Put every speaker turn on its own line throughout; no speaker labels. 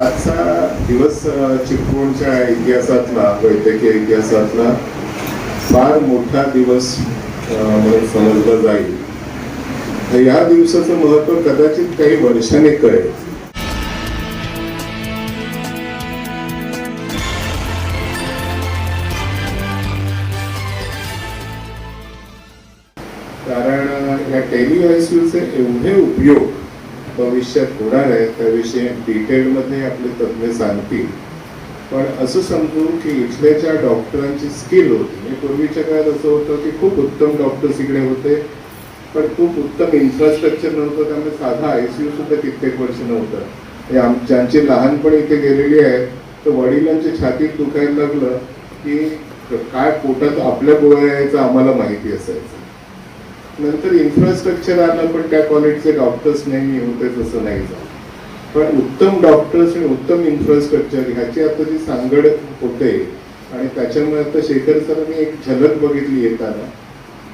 आजचा दिवस अ, चिपळूणच्या इतिहासातला वैद्यकीय इतिहासातला फार मोठा दिवस म्हणून समजला जाईल. तर या दिवसाचं महत्त्व कदाचित काही वर्षाने कळेल. कारण या टेली आयसीयूचे एवढे उपयोग भविष्यात होणार आहे त्याविषयी डिटेलमध्ये आपले तज्ज्ञ सांगतील. पण असं समजू की इथल्या ज्या डॉक्टरांची स्किल होती म्हणजे पूर्वीच्या काळात असं होतं की खूप उत्तम डॉक्टर्स इकडे होते पण खूप उत्तम इन्फ्रास्ट्रक्चर नव्हतं त्यामुळे साधा आयसीयू सुद्धा कित्येक वर्ष नव्हतं. हे आम ज्यांची लहानपणी इथे गेलेली आहे तर वडिलांच्या छातीत दुखायला लागलं की काय पोटात आपल्या गोळ्या यायचं आम्हाला माहिती असायचं. नंतर इन्फ्रास्ट्रक्चर आलं पण त्या क्वालिटीचे डॉक्टर्स नेहमी होते तसं नाही झालं. पण उत्तम डॉक्टर्स आणि उत्तम इन्फ्रास्ट्रक्चर ह्याची आता जी सांगड होते आणि त्याच्यामुळे आता शेखर सरांनी एक झलक बघितली येताना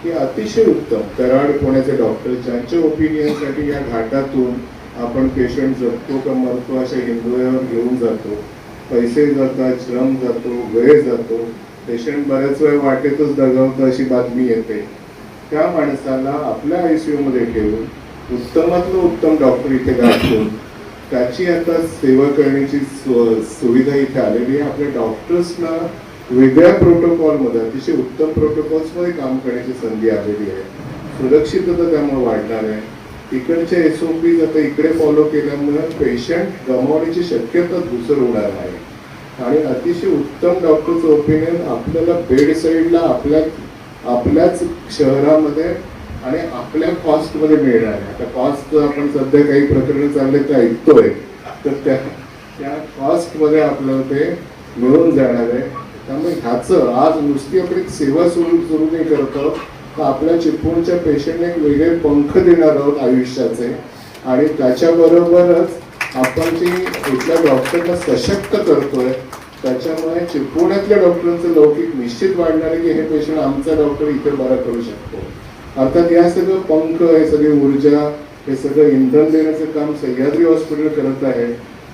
की अतिशय उत्तम कराड पुण्याचे डॉक्टर ज्यांच्या ओपिनियनसाठी या घाटातून आपण पेशंट जगतो का मरतो अशा हिंदुयावर घेऊन जातो पैसे जातात श्रम जातो वेळ जातो पेशंट बऱ्याच वेळ वाटेतच दगावतं अशी बातमी येते. त्या माणसाला आपल्या आयसीयू मध्ये ठेवून उत्तमातलं उत्तम डॉक्टर इथे गाठून त्याची आता सेवा करण्याची सुविधा इथे आलेली आहे. आपल्या डॉक्टर्सना वेगळ्या प्रोटोकॉलमध्ये अतिशय उत्तम प्रोटोकॉल्समध्ये काम करण्याची संधी आलेली आहे. सुरक्षितता त्यामुळे वाढणार आहे. इकडच्या एस ओ पीज आता इकडे फॉलो केल्यामुळे पेशंट गमावण्याची शक्यता दुसरं होणार आहे. आणि अतिशय उत्तम डॉक्टरचं ओपिनियन आपल्याला बेड साईडला आपल्या आपल्याच शहरामध्ये आणि आपल्या कॉस्टमध्ये मिळणार आहे. आता कॉस्ट आपण सध्या काही प्रकरण चालले ते ऐकतोय तर त्या त्या कॉस्टमध्ये आपल्याला ते मिळून जाणार आहे. त्यामुळे ह्याचं आज नुसती आपण एक सेवा सुरू सुरू नाही करत आहोत तर आपल्या चिपळूणच्या पेशंटने एक वेगळे पंख देणार आहोत आयुष्याचे. आणि त्याच्याबरोबरच आपण जी इथल्या डॉक्टरला सशक्त करतोय त्याच्यामुळे चिपळूणातल्या डॉक्टरांचं लौकिक निश्चित वाढणार आहे की हे पेशंट आमचा डॉक्टर इथे बरा करू शकतो. अर्थात या सगळं पंख हे सगळी ऊर्जा हे सगळं इंधन देण्याचं काम सह्याद्री हॉस्पिटल करत आहे.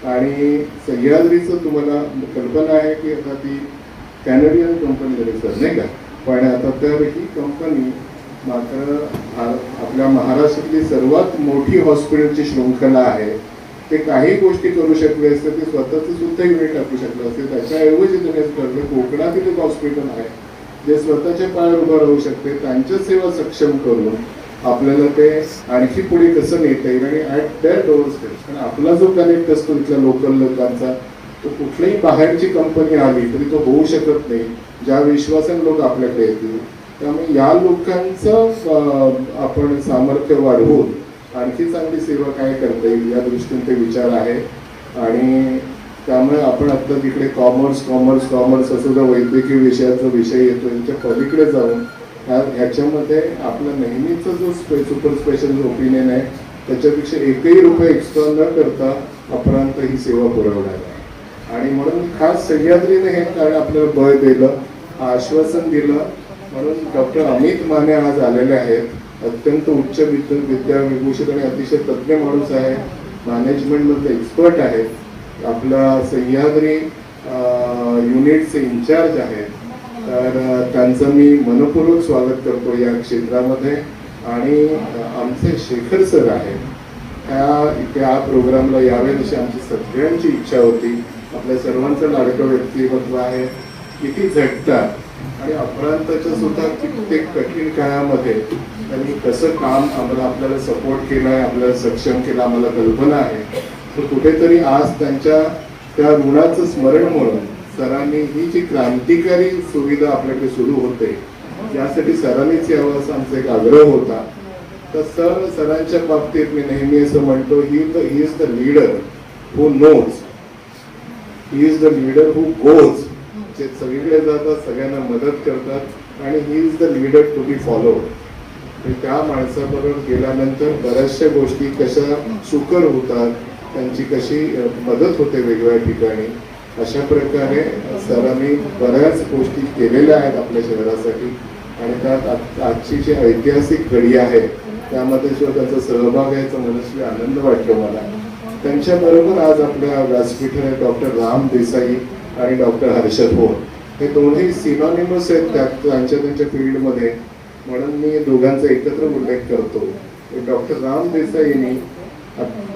आणि सह्याद्रीचं तुम्हाला कल्पना आहे की आता ती कॅनेडियन कंपनी झाली सर नाही का? पण आता त्यापैकी कंपनी मात्र आपल्या महाराष्ट्रातली सर्वात मोठी हॉस्पिटलची शृंखला आहे. ते काही गोष्टी करू शकले असते ते स्वतःच सुद्धा युनिट टाकू शकले असते. त्याच्याऐवजी तुम्ही ठरलं कोकणातील एक हॉस्पिटल आहे जे स्वतःच्या पायावर उभं राहू शकते त्यांच्या सेवा सक्षम करून आपल्याला ते आणखी पुढे कसं नेता येईल आणि ॲट दॅट डोअर स्टेप कारण आपला जो कनेक्ट असतो इथल्या लोकल लोकांचा तो कुठल्याही बाहेरची कंपनी आली तरी तो होऊ शकत नाही. ज्या विश्वासाने लोक आपल्याकडे येतील त्यामुळे या लोकांचं आपण सामर्थ्य वाढवून आणखी चांगली सेवा काय करता येईल या दृष्टीने ते विचार आहे. आणि त्यामुळे आपण आता तिकडे कॉमर्स कॉमर्स कॉमर्स असं जो वैद्यकीय विषयाचा विषय येतो यांच्या पलीकडे जाऊन ह्या- ह्याच्यामध्ये आपला नेहमीचा जो स्पे सुपर स्पेशल ओपिनियन आहे त्याच्यापेक्षा एकही रुपये एक्स्ट्रा न करता अपरांत ही सेवा पुरवणार आहे. आणि म्हणून खास सह्याद्रीने हे कारण आपल्याला बळ दिलं आश्वासन दिलं. म्हणून डॉक्टर अमित माने आज आलेले आहेत. अत्यंत उच्च विद्या विद्या विभूषित आणि अतिशय तज्ज्ञ माणूस आहे. मॅनेजमेंटमधले एक्सपर्ट आहेत. आपला सह्याद्री युनिटचे इन्चार्ज आहेत. तर त्यांचं मी मनपूर्वक स्वागत करतो या क्षेत्रामध्ये. आणि आमचे शेखर सर आहेत. त्या त्या प्रोग्रामला यावेत अशी आमची सगळ्यांची इच्छा होती. आपल्या सर्वांचं लाडकं व्यक्तिमत्व आहे. किती झटतात. आणि अपरांताच्या सुद्धा कित्येक कठीण काळामध्ये त्यांनी कसं काम आम्हाला आपल्याला सपोर्ट केलाय आपल्याला सक्षम केलं आम्हाला कल्पना आहे. तर कुठेतरी आज त्यांच्या त्या ऋणाचं स्मरण म्हणून सरांनी ही जी क्रांतिकारी सुविधा आपल्याकडे सुरू होते यासाठी सरांनीच यावं असा आमचा एक आग्रह होता. तर सर सरांच्या बाबतीत मी नेहमी असं म्हणतो he the he is the leader who knows he is the leader who goes जे सगळीकडे जातात सगळ्यांना मदत करतात आणि he is the leader to be followed त्या माणसाबरोबर गेल्यानंतर बऱ्याचशा गोष्टी कशा सुकर होतात त्यांची कशी मदत होते वेगवेगळ्या ठिकाणी अशा प्रकारे सरांनी बऱ्याच गोष्टी केलेल्या आहेत आपल्या शहरासाठी. आणि त्यात आजची जी ऐतिहासिक घडी आहे त्यामध्ये सुद्धा त्यांचा सहभाग आहे मनस्वी आनंद वाटतो मला. त्यांच्याबरोबर आज आपल्या व्यासपीठावर डॉक्टर राम देसाई आणि डॉक्टर हर्षद भोर हे दोन्ही सिनॉनिमस आहेत त्या त्यांच्या त्यांच्या फील्डमध्ये. म्हणून मी दोघांचा एकत्र उल्लेख करतो. डॉक्टर राम देसाईनी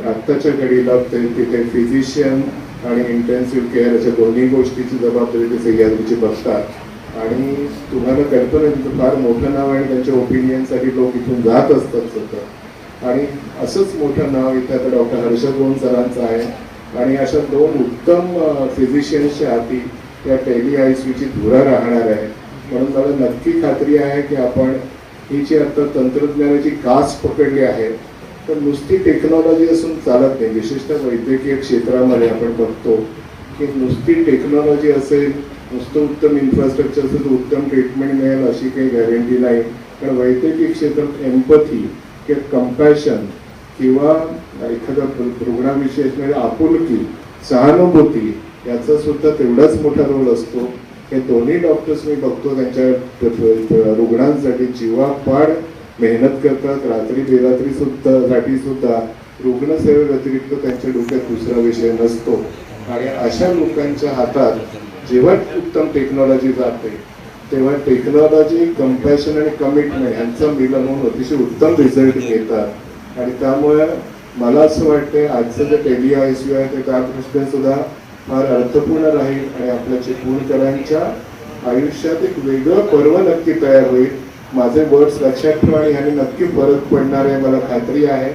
आत्ताच्या घडीला ते तिथे फिजिशियन आणि इंटेन्सिव्ह केअर अशा दोन्ही गोष्टीची जबाबदारी ते सह्याद्रीची बघतात आणि तुम्हाला कल्पना त्यांचं फार मोठं नाव आहे आणि त्यांच्या ओपिनियनसाठी लोक इथून जात असतात सतत. आणि असंच मोठं नाव इथे आता डॉक्टर हर्षद भोन सरांचं आहे. आणि अशा दोन उत्तम फिजिशियन्सच्या हाती या टेली आय सीची धुरा राहणार आहे. म्हणून मला नक्की खात्री आहे की आपण ही जी आता तंत्रज्ञानाची कास पकडली आहे तर नुसती टेक्नॉलॉजी असून चालत नाही. विशेषतः वैद्यकीय क्षेत्रामध्ये आपण बघतो की नुसती टेक्नॉलॉजी असेल नुसतं उत्तम इन्फ्रास्ट्रक्चर असेल तर उत्तम ट्रीटमेंट मिळेल अशी काही गॅरंटी नाही. कारण वैद्यकीय क्षेत्रात एम्पथी किंवा कम्पॅशन किंवा एखाद्या प्रोग्रामविषयी रुग्णाविषयी असणारी आपुलकी सहानुभूती याचा सुद्धा तेवढाच मोठा रोल असतो. हे दोन्ही डॉक्टर्स मी बघतो त्यांच्या रुग्णांसाठी जीवापाड मेहनत करतात. रात्री बेरात्री सुद्धा साठी सुद्धा रुग्णसेवेव्यतिरिक्त त्यांच्या डोक्यात दुसरा विषय नसतो. आणि अशा लोकांच्या हातात जेव्हा उत्तम टेक्नॉलॉजी जाते तेव्हा टेक्नॉलॉजी कम्पॅशन आणि कमिटमेंट यांचं मिलन होऊन अतिशय उत्तम रिझल्ट घेतात आणि त्यामुळे मला असं वाटते आजचं जे टेली आय सी आहे ते त्या सुद्धा फार अर्थपूर्ण राहील आणि आपल्या चिपळूणकरांच्या आयुष्यात एक वेगळं पर्व नक्की तयार होईल. माझे वर्ड्स लक्षात ठेवा आणि ह्याने नक्की फरक पडणार आहे मला खात्री आहे.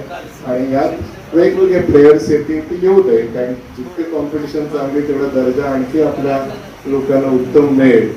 आणि यात वेगवेगळे प्लेयर्स येतील ते येऊ दे कारण जितके कॉम्पिटिशन चांगली तेवढा दर्जा आणखी आपल्या लोकांना उत्तम मिळेल.